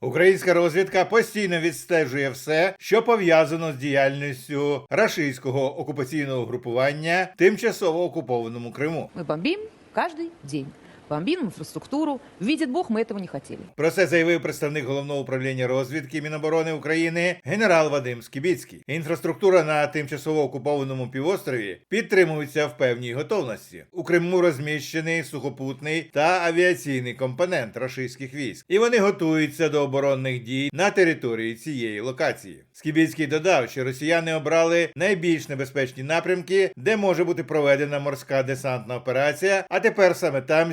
Українська розвідка постійно відстежує все, що пов'язано з діяльністю рашистського окупаційного групування тимчасово окупованому Криму. Ми бомбим кожен день. Бомбим инфраструктуру. Видит Бог, мы этого не хотели. Про це заявив представник головного управління розвідки Міноборони України генерал Вадим Скібіцький. Інфраструктура на тимчасово окупованому півострові підтримується в певній готовності. У Криму розміщений сухопутний та авіаційний компонент рашистських військ, і вони готуються до оборонних дій на території цієї локації. Скібіцький додав, що росіяни обрали найбільш небезпечні напрямки, де може бути проведена морська десантна операція, а тепер саме там